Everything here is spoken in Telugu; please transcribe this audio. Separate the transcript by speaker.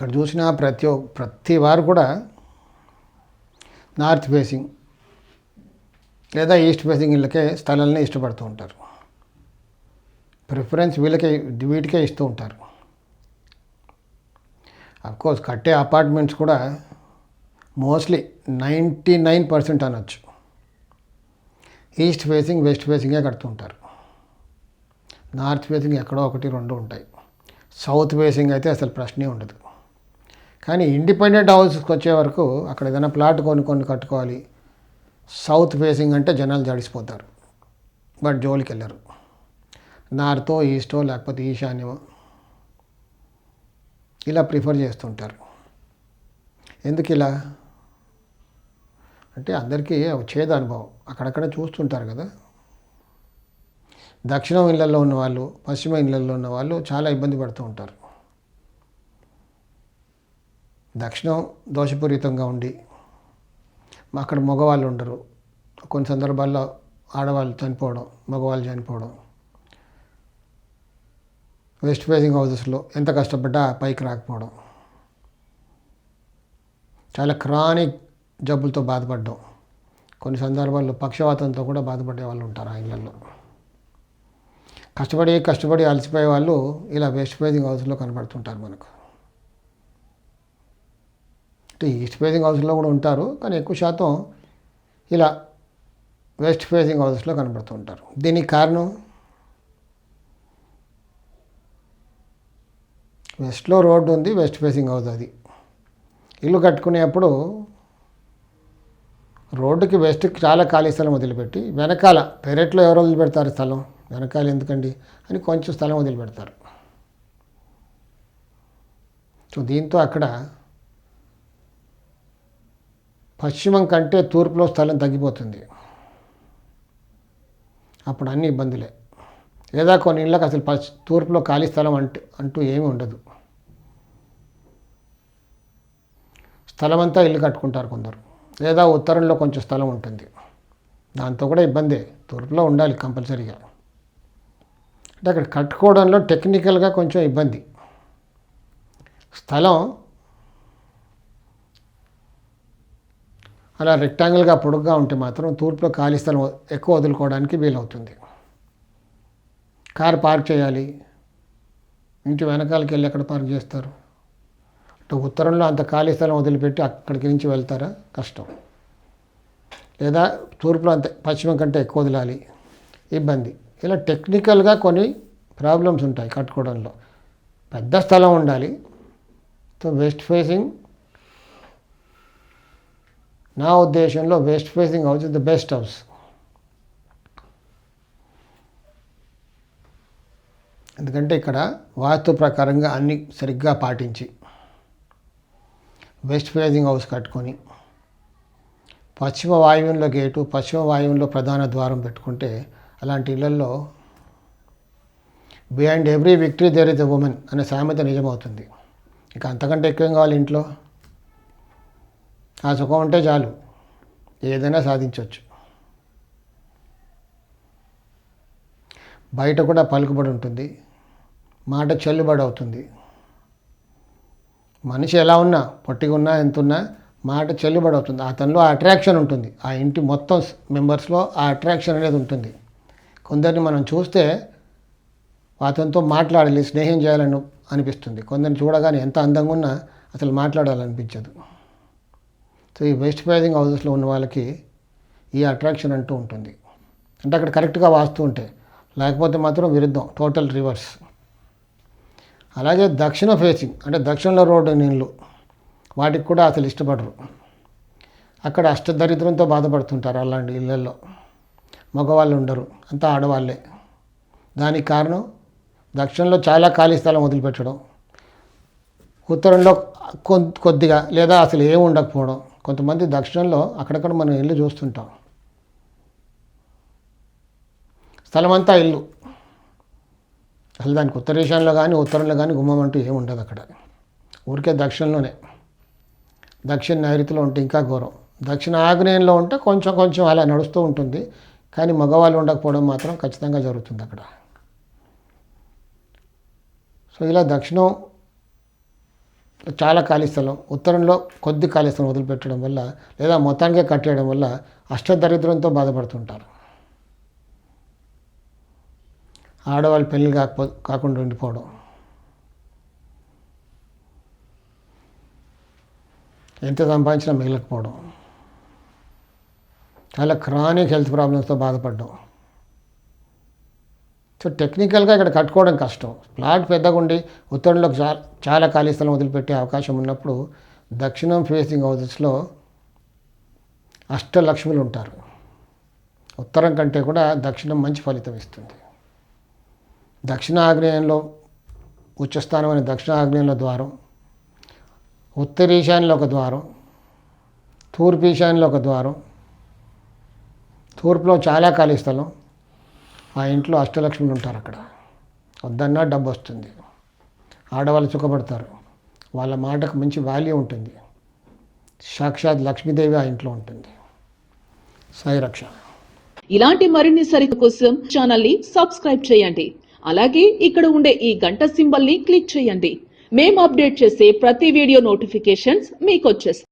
Speaker 1: ఇక్కడ చూసినా ప్రతి ప్రతి వారు కూడా నార్త్ ఫేసింగ్ లేదా ఈస్ట్ ఫేసింగ్ వీళ్ళకే స్థలాలని ఇష్టపడుతూ ఉంటారు. ప్రిఫరెన్స్ వీళ్ళకే వీటికే ఇస్తూ ఉంటారు. అఫ్కోర్స్ కట్టే అపార్ట్మెంట్స్ కూడా మోస్ట్లీ నైంటీ నైన్ పర్సెంట్ అనొచ్చు. ఈస్ట్ ఫేసింగ్ వెస్ట్ ఫేసింగే కడుతుంటారు నార్త్ ఫేసింగ్ ఎక్కడో ఒకటి రెండు ఉంటాయి. సౌత్ ఫేసింగ్ అయితే అసలు ప్రశ్నే ఉండదు. కానీ ఇండిపెండెంట్ హౌసెస్కి వచ్చే వరకు అక్కడ ఏదైనా ప్లాట్ కొనుక్కొని కొన్ని కట్టుకోవాలి. సౌత్ ఫేసింగ్ అంటే జనాలు జడిసిపోతారు. బట్ జోలికి వెళ్ళరు. నార్తో ఈస్టో లేకపోతే ఈశాన్యమో ఇలా ప్రిఫర్ చేస్తుంటారు. ఎందుకు ఇలా? అంటే అందరికీ వచ్చేది అనుభవం. అక్కడక్కడ చూస్తుంటారు కదా. దక్షిణం ఇళ్ళల్లో ఉన్న వాళ్ళు పశ్చిమ ఇళ్ళల్లో ఉన్న వాళ్ళు చాలా ఇబ్బంది పడుతూ ఉంటారు. దక్షిణం దోషపూరితంగా ఉండి అక్కడ మగవాళ్ళు ఉండరు. కొన్ని సందర్భాల్లో ఆడవాళ్ళు చనిపోవడం మగవాళ్ళు చనిపోవడం. వెస్ట్ ఫేసింగ్ హౌసెస్లో ఎంత కష్టపడ్డా పైకి రాకపోవడం. చాలా క్రానిక్ జబ్బులతో బాధపడడం. కొన్ని సందర్భాల్లో పక్షవాతంతో కూడా బాధపడే వాళ్ళు ఉంటారు ఆ ఇళ్ళల్లో కష్టపడి కష్టపడి అలసిపోయే వాళ్ళు ఇలా వెస్ట్ ఫేసింగ్ హౌస్లో కనబడుతుంటారు మనకు. అంటే ఈస్ట్ ఫేసింగ్ హౌస్లో కూడా ఉంటారు కానీ ఎక్కువ శాతం ఇలా వెస్ట్ ఫేసింగ్ హౌసెస్లో కనబడుతుంటారు దీనికి కారణం? వెస్ట్లో రోడ్డు ఉంది వెస్ట్ ఫేసింగ్ హౌస్ అది. ఇల్లు కట్టుకునేప్పుడు రోడ్డుకి వెస్ట్కి చాలా ఖాళీ స్థలం వదిలిపెట్టి వెనకాల పెరట్లో ఎవరు వదిలిపెడతారు స్థలం? వెనకాల ఎందుకండి? అని కొంచెం స్థలం వదిలిపెడతారు. సో దీంతో అక్కడ పశ్చిమం కంటే తూర్పులో స్థలం తగ్గిపోతుంది. అప్పుడు అన్ని ఇబ్బందులే. లేదా కొన్ని ఇళ్ళకి అసలు పశ్చి తూర్పులో ఖాళీ స్థలం అంటూ అంటూ ఏమీ ఉండదు. స్థలం అంతా ఇల్లు కట్టుకుంటారు కొందరు. లేదా ఉత్తరంలో కొంచెం స్థలం ఉంటుంది. దాంతో కూడా ఇబ్బందే. తూర్పులో ఉండాలి కంపల్సరీగా. అంటే అక్కడ కట్టుకోవడంలో టెక్నికల్గా కొంచెం ఇబ్బంది. స్థలం అలా రెక్టాంగిల్గా పొడుగ్గా ఉంటే మాత్రం తూర్పులో ఖాళీ స్థలం ఎక్కువ వదులుకోవడానికి వీలవుతుంది. కారు పార్క్ చేయాలి. ఇంటి వెనకాలకి వెళ్ళి ఎక్కడ పార్క్ చేస్తారు? అటు ఉత్తరంలో అంత ఖాళీ స్థలం వదిలిపెట్టి అక్కడికి నుంచి వెళ్తారా? కష్టం. లేదా తూర్పులో అంత పశ్చిమం కంటే ఎక్కువ వదలాలి. ఇబ్బంది. ఇలా టెక్నికల్గా కొన్ని ప్రాబ్లమ్స్ ఉంటాయి కట్టుకోవడంలో. పెద్ద స్థలం ఉండాలి. సో వెస్ట్ ఫేసింగ్ నా ఉద్దేశంలో west facing house is the best house ఎందుకంటే ఇక్కడ వాస్తు ప్రకారంగా అన్ని సరిగ్గా పాటించి వెస్ట్ ఫేసింగ్ హౌస్ కట్టుకొని పశ్చిమ వాయువ్యంలో గేటు పశ్చిమ వాయువ్యంలో ప్రధాన ద్వారం పెట్టుకుంటే అలాంటి ఇళ్ళలో behind every victory there is a woman అనే సామెత నిజమవుతుంది. ఇక అంతకంటే ఎక్కువ కావాలి ఇంట్లో? ఆ సుఖం ఉంటే చాలు. ఏదైనా సాధించవచ్చు బయట కూడా పలుకుబడి ఉంటుంది. మాట చెల్లుబడి అవుతుంది. మనిషి ఎలా ఉన్నా పొట్టిగా ఉన్నా ఎంత ఉన్నా మాట చెల్లుబడి అవుతుంది. అతనిలో అట్రాక్షన్ ఉంటుంది. ఆ ఇంటి మొత్తం మెంబర్స్లో ఆ అట్రాక్షన్ అనేది ఉంటుంది. కొందరిని మనం చూస్తే అతనితో మాట్లాడాలి స్నేహం చేయాలని అనిపిస్తుంది. కొందరిని చూడగానే ఎంత అందంగా ఉన్నా అసలు మాట్లాడాలనిపించదు. సో ఈ వెస్ట్ ఫేసింగ్ హౌసెస్లో ఉన్న వాళ్ళకి ఈ అట్రాక్షన్ అంటూ ఉంటుంది. అంటే అక్కడ కరెక్ట్గా వాస్తూ ఉంటే లేకపోతే మాత్రం విరుద్ధం టోటల్ రివర్స్ అలాగే దక్షిణ ఫేసింగ్ అంటే దక్షిణంలో రోడ్డు నీళ్ళు వాటికి కూడా అసలు ఇష్టపడరు. అక్కడ అష్టదరిద్రంతో బాధపడుతుంటారు అలాంటి ఇళ్ళల్లో మగవాళ్ళు ఉండరు అంతా ఆడవాళ్ళే. దానికి కారణం దక్షిణంలో చాలా ఖాళీ స్థలం వదిలిపెట్టడం. ఉత్తరంలో కొద్దిగా లేదా అసలు ఏమి ఉండకపోవడం. కొంతమంది దక్షిణంలో అక్కడక్కడ మనం ఇల్లు చూస్తుంటాం. స్థలమంతా ఇల్లు. అసలు దానికి ఉత్తర ఈశాన్యంలో కానీ ఉత్తరంలో కానీ గుమ్మం అంటూ ఏముండదు ఉండదు అక్కడ. ఊరికే దక్షిణంలోనే. దక్షిణ నైరుతిలో ఉంటే ఇంకా ఘోరం. దక్షిణ ఆగ్నేయంలో ఉంటే కొంచెం కొంచెం అలా నడుస్తూ ఉంటుంది. కానీ మగవాళ్ళు ఉండకపోవడం మాత్రం ఖచ్చితంగా జరుగుతుంది అక్కడ. సో ఇలా దక్షిణం చాలా ఖాళీ స్థలం. ఉత్తరంలో కొద్ది ఖాళీ స్థలం వదిలిపెట్టడం వల్ల లేదా మొత్తానికే కట్టేయడం వల్ల అష్టదరిద్రంతో బాధపడుతుంటారు. ఆడవాళ్ళు పెళ్ళి కాకపో కాకుండా ఉండిపోవడం. ఎంత సంపాదించినా మిగలకపోవడం. చాలా క్రానిక్ హెల్త్ ప్రాబ్లమ్స్తో బాధపడడం. సో టెక్నికల్గా ఇక్కడ కట్టుకోవడం కష్టం. ప్లాట్ పెద్దగా ఉండి ఉత్తరంలో చాలా చాలా ఖాళీ స్థలం వదిలిపెట్టే అవకాశం ఉన్నప్పుడు దక్షిణం ఫేసింగ్ హౌసెస్లో అష్టలక్ష్ములు ఉంటారు. ఉత్తరం కంటే కూడా దక్షిణం మంచి ఫలితం ఇస్తుంది. దక్షిణ ఆగ్నేయంలో ఉచ్చస్థానం అనే దక్షిణ ఆగ్నేయంలో ద్వారం ఉత్తర ఈశాన్యంలో ఒక ద్వారం తూర్పు ఈశాన్యంలో ఒక ద్వారం తూర్పులో చాలా ఖాళీ స్థలం ఆ ఇంట్లో అష్టలక్ష్ములు ఉంటారు అక్కడ. వద్దన్నా డబ్బు వస్తుంది. ఆడవాళ్ళు సుఖపడతారు. వాళ్ళ మాటకు మంచి వాల్యూ ఉంటుంది. సాక్షాత్ లక్ష్మీదేవి ఆ ఇంట్లో ఉంటుంది. సాయిరక్ష
Speaker 2: ఇలాంటి మరిన్ని సరిత కోసం ఛానల్ని సబ్స్క్రైబ్ చేయండి. అలాగే ఇక్కడ ఉండే ఈ గంట సింబల్ని క్లిక్ చేయండి. మేము అప్డేట్ చేసే ప్రతి వీడియో నోటిఫికేషన్స్ మీకు వచ్చేస్తాయి.